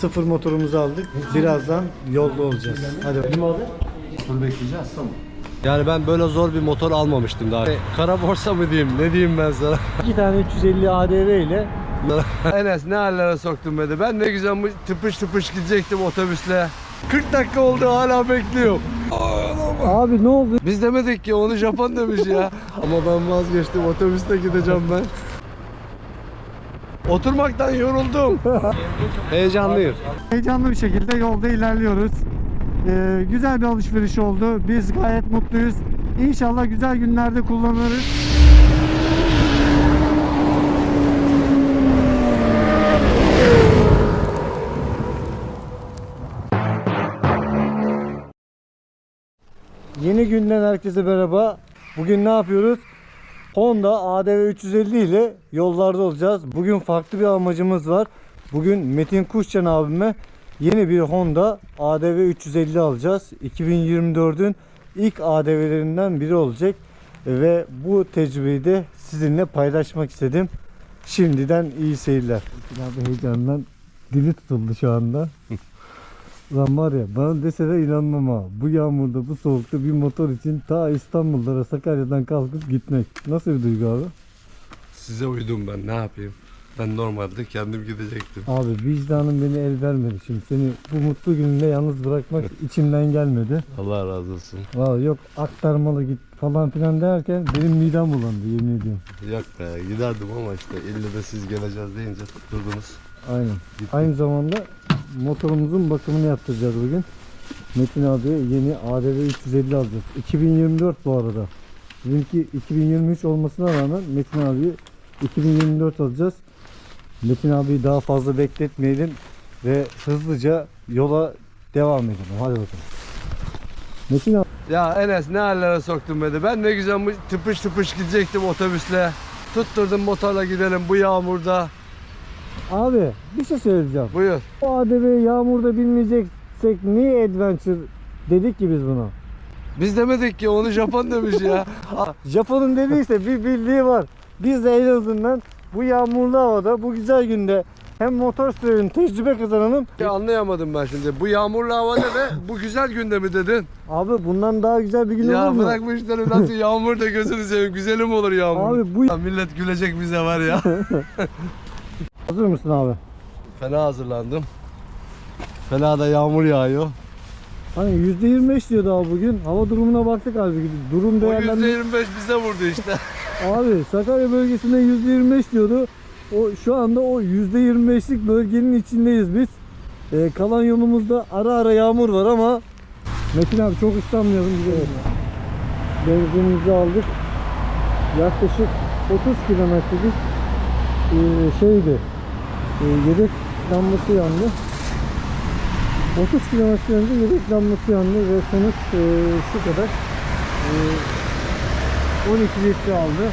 sıfır motorumuzu aldık. Birazdan yolda olacağız. Hadi. Dur bekleyeceğiz tamam. Yani ben böyle zor bir motor almamıştım daha. Kara borsa mı diyeyim ne diyeyim ben sana. İki tane 350 ADV ile Enes ne hallere soktun beni. Ben ne güzel tıpış tıpış gidecektim otobüsle. 40 dakika oldu hala bekliyorum. Abi ne oldu? Biz demedik ki onu Japon demiş ya. Ama ben vazgeçtim otobüste gideceğim ben. Oturmaktan yoruldum. Heyecanlıyım. Heyecanlı bir şekilde yolda ilerliyoruz. Ee, güzel bir alışveriş oldu. Biz gayet mutluyuz. İnşallah güzel günlerde kullanırız. Yeni günden herkese merhaba. Bugün ne yapıyoruz? Honda ADV 350 ile yollarda olacağız. Bugün farklı bir amacımız var. Bugün Metin Kuşçan abime yeni bir Honda ADV 350 alacağız. 2024'ün ilk ADV'lerinden biri olacak. Ve bu tecrübeyi de sizinle paylaşmak istedim. Şimdiden iyi seyirler. Abi heyecandan dili tutuldu şu anda. Lan var ya bana deseler inanmam ha. Bu yağmurda bu soğukta bir motor için ta İstanbul'lara Sakarya'dan kalkıp gitmek. Nasıl bir duygu abi? Size uydum ben ne yapayım. Ben normalde kendim gidecektim. Abi vicdanım beni el vermedi şimdi. Seni bu mutlu gününde yalnız bırakmak içimden gelmedi. Allah razı olsun. Vallahi yok aktarmalı git falan filan derken benim midem bulandı yemin ediyorum. Yok be giderdim ama işte ille de siz geleceğiz deyince tutturdunuz. Aynen. Aynı zamanda motorumuzun bakımını yaptıracağız bugün. Metin abi yeni ADV 350 alacağız. 2024 bu arada. Bizimki 2023 olmasına rağmen Metin abi 2024 alacağız. Metin abi daha fazla bekletmeyelim ve hızlıca yola devam edelim. Hadi bakalım. Metin abi Ya Enes ne hallere soktun beni. Ben ne güzel tıpış tıpış gidecektim otobüsle. Tutturdum motorla gidelim bu yağmurda. Abi bir şey söyleyeceğim. Buyur. Bu ADV yağmurda binmeyeceksek niye adventure dedik ki biz buna? Biz demedik ki onu Japon demiş ya. Japon'un dediyse bir bildiği var. Biz de en azından bu yağmurlu havada, bu güzel günde hem motor sürelim, tecrübe kazanalım. Ya anlayamadım ben şimdi. Bu yağmurlu havada ve bu güzel günde mi dedin? Abi bundan daha güzel bir gün olur ya mu? bırak bu işleri nasıl yağmur da gözünü seveyim. Güzelim olur yağmur. Abi bu Ya millet gülecek bize var ya. hazır mısın abi? Fena hazırlandım. Fena da yağmur yağıyor. Hani %25 diyordu abi bugün. Hava durumuna baktık abi. Durum O değerlendirme. %25 bize vurdu işte. Abi Sakarya bölgesinde %25 diyordu. O şu anda o %25'lik bölgenin içindeyiz biz. Ee, kalan yolumuzda ara ara yağmur var ama Metin abi çok ıslanmayalım gidelim. Benzinimizi aldık. Yaklaşık 30 kilometrelik ee, şeydi. Ee, yedek lambası yandı. 30 kilometre önce yedek lambası yandı ve sonuç ee, şu kadar. Ee, 12 litre aldı.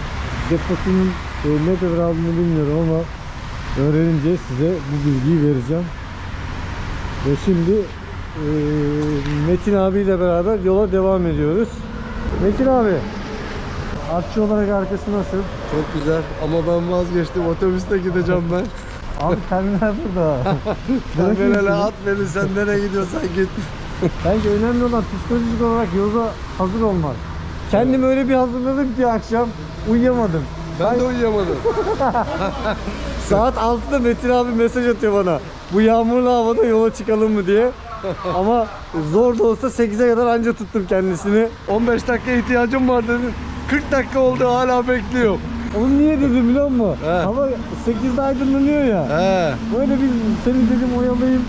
Deposunun e, ne kadar aldığını bilmiyorum ama öğrenince size bu bilgiyi vereceğim. Ve şimdi e, Metin abiyle beraber yola devam ediyoruz. Metin abi, artçı olarak arkası nasıl? Çok güzel ama ben vazgeçtim. Otobüste gideceğim ben. Abi terminal burada. Terminale at beni sen nereye gidiyorsan git. Bence önemli olan psikolojik olarak yola hazır olmak. Kendim öyle bir hazırladım ki akşam uyuyamadım. Ben de uyuyamadım. Saat 6'da Metin abi mesaj atıyor bana. Bu yağmurlu havada yola çıkalım mı diye. Ama zor da olsa 8'e kadar anca tuttum kendisini. 15 dakika ihtiyacım var dedin. 40 dakika oldu hala bekliyorum. Onu niye dedim biliyor musun? He. Hava 8'de aydınlanıyor ya. He. Böyle bir seni dedim oyalayayım.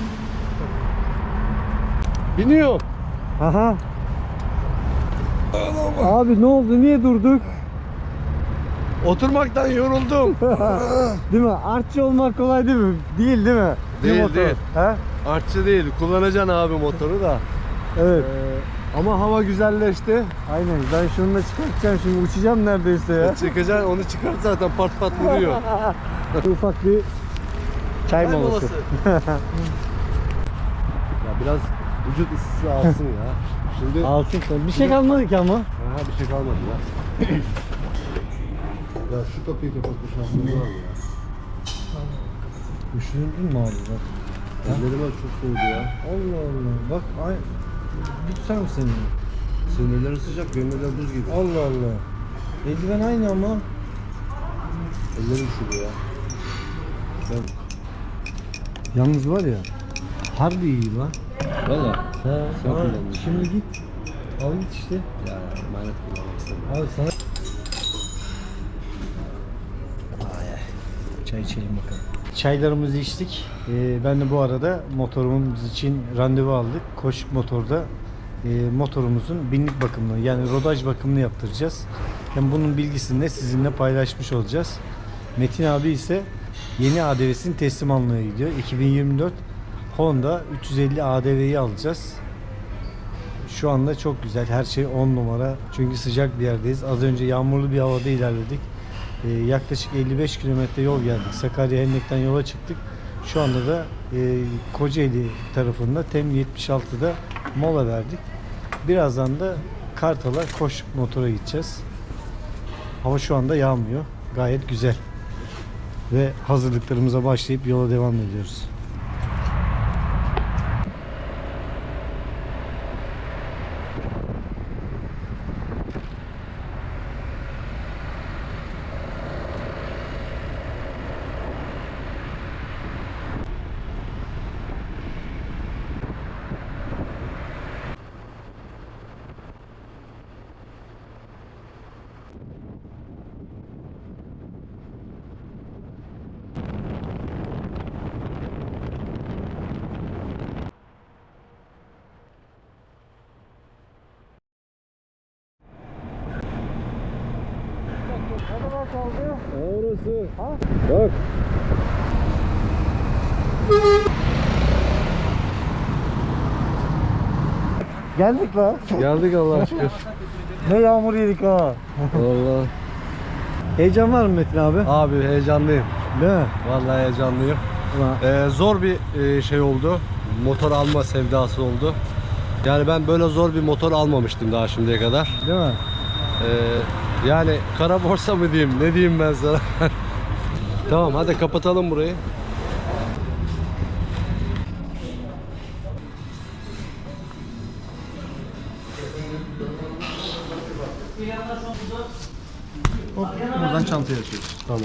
Biniyor. Aha. Abi ne oldu? Niye durduk? Oturmaktan yoruldum. Değil mi? Artçı olmak kolay değil mi? Değil değil mi? Değil, değil. He? Artçı değil. Kullanacaksın abi motoru da. Evet. Ee, ama hava güzelleşti. Aynen. Ben şunu da çıkartacağım şimdi. Uçacağım neredeyse ya. Çıkacaksın onu çıkart zaten pat pat vuruyor. Ufak bir çay Çay molası. molası. ya biraz vücut ısısı alsın ya. Şimdi Altın sen. Bir şey kalmadı ki ama. Aha, bir şey kalmadı ya. ya şu kapıyı kapatma şansımız var mı ya? Düşündün mü abi? bak? Ellerime çok soğudu ya. Allah Allah. Bak ay Senin? Senin ellerin sıcak, ellerim buz gibi. Allah Allah. Eldiven aynı ama. Ellerim üşüdü ya. Yalnız var ya. Harbi iyi lan. Valla. He. Sen kullanmışsın. Şimdi git. Al git işte. Ya emanet kullanmak istemiyorum. Abi sana... Çay içelim bakalım. Çaylarımızı içtik. Ee, ben de bu arada motorumuz için randevu aldık. Koşuk motorda e, motorumuzun binlik bakımını yani rodaj bakımını yaptıracağız. Hem bunun bilgisini de sizinle paylaşmış olacağız. Metin abi ise yeni ADV'sini teslim almaya gidiyor. 2024 Honda 350 ADV'yi alacağız. Şu anda çok güzel. Her şey 10 numara. Çünkü sıcak bir yerdeyiz. Az önce yağmurlu bir havada ilerledik. Ee, yaklaşık 55 kilometre yol geldik. Sakarya Hendek'ten yola çıktık. Şu anda da e, Kocaeli tarafında TEM 76'da mola verdik. Birazdan da Kartal'a koş motora gideceğiz. Hava şu anda yağmıyor. Gayet güzel. Ve hazırlıklarımıza başlayıp yola devam ediyoruz. Orası. Bak. Geldik la. Geldik Allah aşkına. Ne yağmur yedik ha. Valla. Heyecan var mı Metin abi? Abi heyecanlıyım. Değil mi? Vallahi heyecanlıyım. Ee, zor bir e, şey oldu. Motor alma sevdası oldu. Yani ben böyle zor bir motor almamıştım daha şimdiye kadar. Değil mi? Ee, yani kara borsa mı diyeyim ne diyeyim ben sana. tamam hadi kapatalım burayı. Buradan çantayı açıyoruz. Tamam.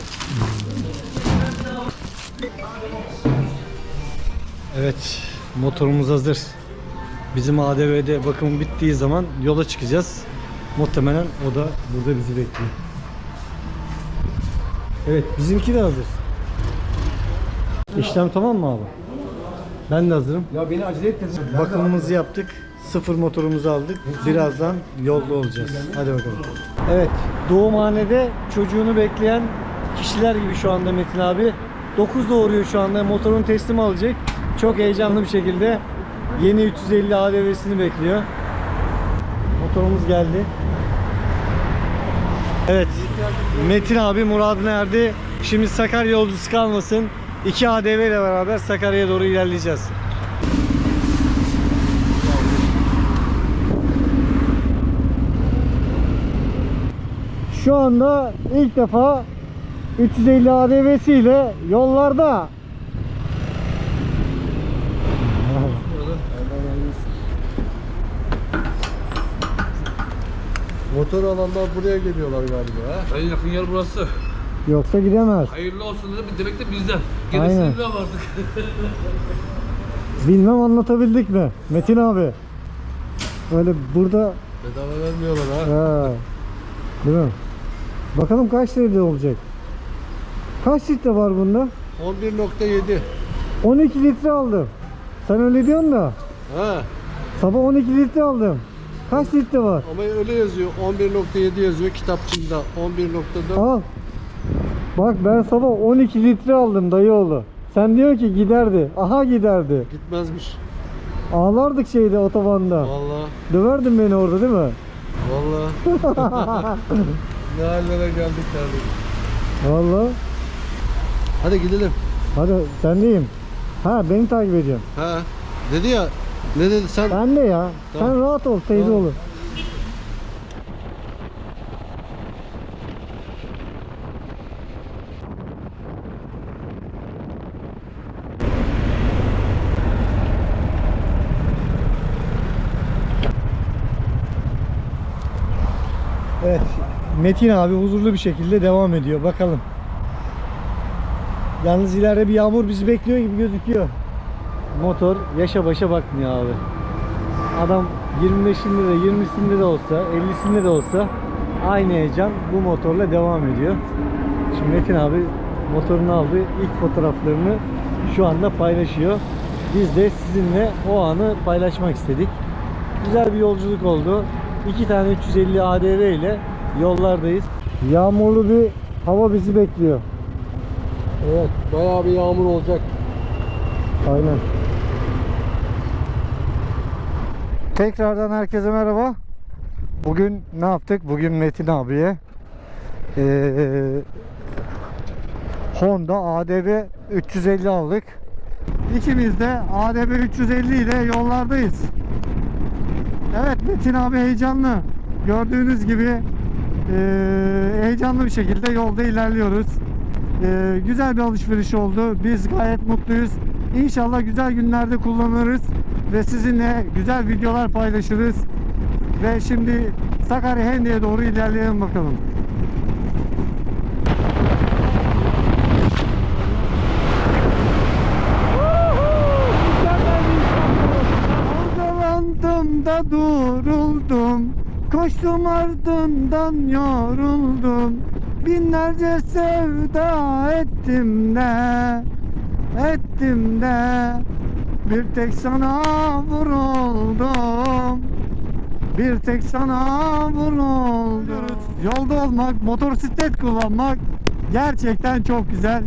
Evet, motorumuz hazır. Bizim ADV'de bakımı bittiği zaman yola çıkacağız. Muhtemelen o da burada bizi bekliyor. Evet, bizimki de hazır. İşlem tamam mı abi? Ben de hazırım. Ya beni acele ettirdin. Bakımımızı yaptık. Sıfır motorumuzu aldık. Birazdan yolda olacağız. Hadi bakalım. Evet, doğumhanede çocuğunu bekleyen kişiler gibi şu anda Metin abi. 9 doğuruyor şu anda. Motorun teslim alacak. Çok heyecanlı bir şekilde yeni 350 ADV'sini bekliyor. Motorumuz geldi. Evet. Metin abi muradına erdi. Şimdi Sakarya yolcusu kalmasın. 2 ADV ile beraber Sakarya'ya doğru ilerleyeceğiz. Şu anda ilk defa 350 ADV'si ile yollarda. Motor alanlar buraya geliyorlar galiba. ha? En yakın yer burası. Yoksa gidemez. Hayırlı olsun dedim demek de bizden. Aynen. Gerisini ne vardık? Bilmem anlatabildik mi? Metin abi. Öyle burada Bedava vermiyorlar ha. ha. Değil mi? Bakalım kaç litre olacak? Kaç litre var bunda? 11.7. 12 litre aldım. Sen öyle diyorsun da. Ha. Sabah 12 litre aldım. Kaç litre var? Ama öyle yazıyor. 11.7 yazıyor kitapçımda. 11.4. Al. Bak ben sabah 12 litre aldım dayıoğlu. Sen diyor ki giderdi. Aha giderdi. Gitmezmiş. Ağlardık şeyde otobanda. Vallahi. Döverdin beni orada değil mi? Vallahi. ne hallere geldik kardeşim. Vallahi. Hadi gidelim. Hadi sendeyim. Ha beni takip ediyorsun. Ha. Dedi ya. Ne dedi sen? Ben de ya. Tamam. Sen rahat ol teyze tamam. olur. Evet. Metin abi huzurlu bir şekilde devam ediyor. Bakalım. Yalnız ileride bir yağmur bizi bekliyor gibi gözüküyor. Motor yaşa başa bakmıyor abi. Adam 25'inde de 20'sinde de olsa 50'sinde de olsa aynı heyecan bu motorla devam ediyor. Şimdi Metin abi motorunu aldı. ilk fotoğraflarını şu anda paylaşıyor. Biz de sizinle o anı paylaşmak istedik. Güzel bir yolculuk oldu. İki tane 350 ADV ile yollardayız. Yağmurlu bir hava bizi bekliyor. Evet bayağı bir yağmur olacak. Aynen. Tekrardan herkese merhaba. Bugün ne yaptık? Bugün Metin abiye eee, Honda ADV 350 aldık. İkimiz de ADV 350 ile yollardayız. Evet Metin abi heyecanlı. Gördüğünüz gibi eee, heyecanlı bir şekilde yolda ilerliyoruz. Eee, güzel bir alışveriş oldu. Biz gayet mutluyuz. İnşallah güzel günlerde kullanırız ve sizinle güzel videolar paylaşırız. Ve şimdi Sakarya Hende'ye doğru ilerleyelim bakalım. Dalgalandım da duruldum Koştum ardından yoruldum Binlerce sevda ettim de Ettim de Bir tek sana vuruldum Bir tek sana vuruldum Yolda olmak, motosiklet kullanmak Gerçekten çok güzel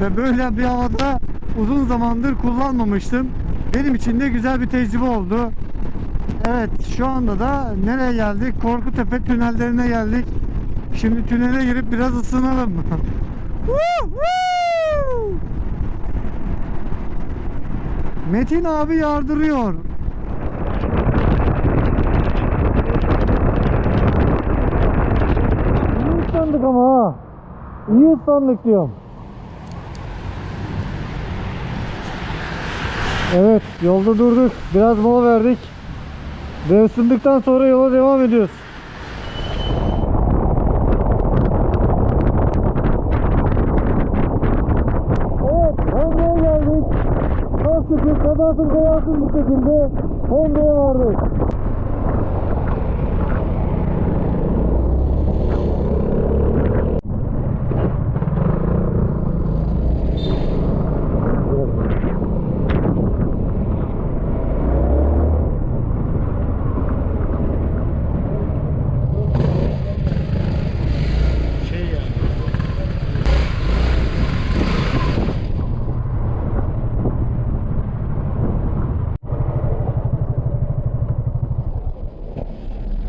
Ve böyle bir havada uzun zamandır kullanmamıştım benim için de güzel bir tecrübe oldu. Evet şu anda da nereye geldik? Korkutepe tünellerine geldik. Şimdi tünele girip biraz ısınalım. Metin abi yardırıyor. İyi ıslandık ama ha. İyi ıslandık diyorum. Evet yolda durduk. Biraz mola verdik. Ve ısındıktan sonra yola devam ediyoruz. Evet Honde'ye geldik. Kazasız belasız bir şekilde Honde'ye vardık.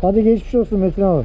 Hadi geçmiş olsun Metin abi.